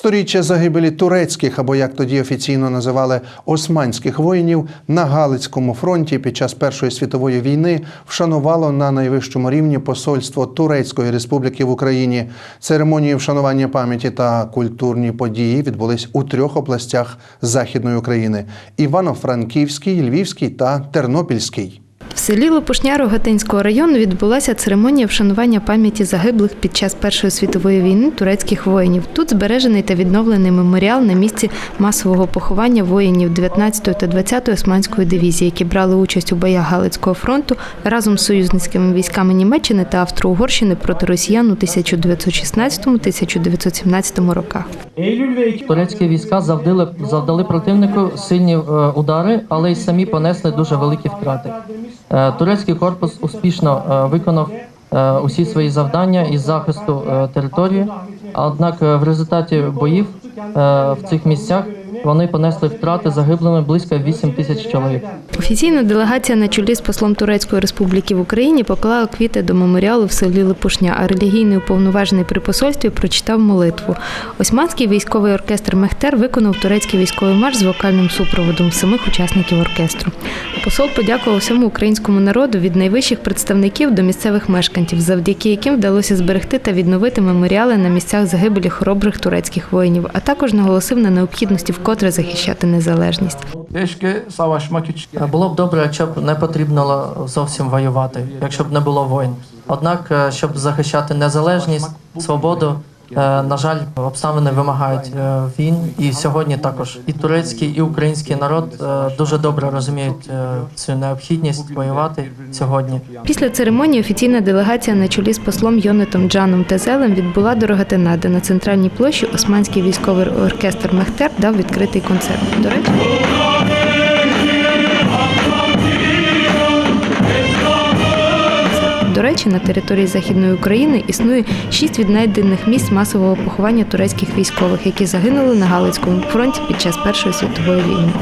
Сторіччя загибелі турецьких, або як тоді офіційно називали османських воїнів, на Галицькому фронті під час Першої світової війни вшанувало на найвищому рівні посольство Турецької Республіки в Україні. Церемонії вшанування пам'яті та культурні події відбулись у трьох областях Західної України: Івано-Франківській, Львівській та Тернопільській. Селі Лопушня Рогатинського району відбулася церемонія вшанування пам'яті загиблих під час Першої світової війни турецьких воїнів. Тут збережений та відновлений меморіал на місці масового поховання воїнів 19-ї та 20-ї османської дивізії, які брали участь у боях Галицького фронту разом з союзницькими військами Німеччини та Австро-Угорщини проти росіян у 1916-1917 роках. Турецькі війська завдали, завдали противнику сильні е, удари, але й самі понесли дуже великі втрати. Е, Турецький корпус успішно е, виконав е, усі свої завдання із захисту території. Однак в результаті боїв в цих місцях вони понесли втрати загиблими близько 8 тисяч чоловік. Офіційна делегація на чолі з послом Турецької Республіки в Україні поклала квіти до меморіалу в селі Липушня, а релігійний уповноважений при посольстві прочитав молитву. Османський військовий оркестр Мехтер виконав турецький військовий марш з вокальним супроводом самих учасників оркестру. Посол подякував всьому українському народу від найвищих представників до місцевих мешканців, завдяки яким вдалося зберегти та відновити меморіали на місцях загибелі хоробрих турецьких воїнів, також наголосив на необхідності вкотре захищати незалежність. Було б добре, якщо б не потрібно зовсім воювати, якщо б не було воїн. Однак, е, щоб захищати незалежність, свободу, на жаль, обставини вимагають е, війн. І сьогодні також і турецький, і український народ е, дуже добре розуміють е, цю необхідність воювати сьогодні. Після церемонії офіційна делегація на чолі з послом Йонетом Джаном Тезелем відбула до Рогатина, де на центральній площі Османський військовий оркестр Мехтер дав відкритий концерт. До речі, До речі, на території Західної України існує шість віднайдених місць масового поховання турецьких військових, які загинули на Галицькому фронті під час Першої світової війни.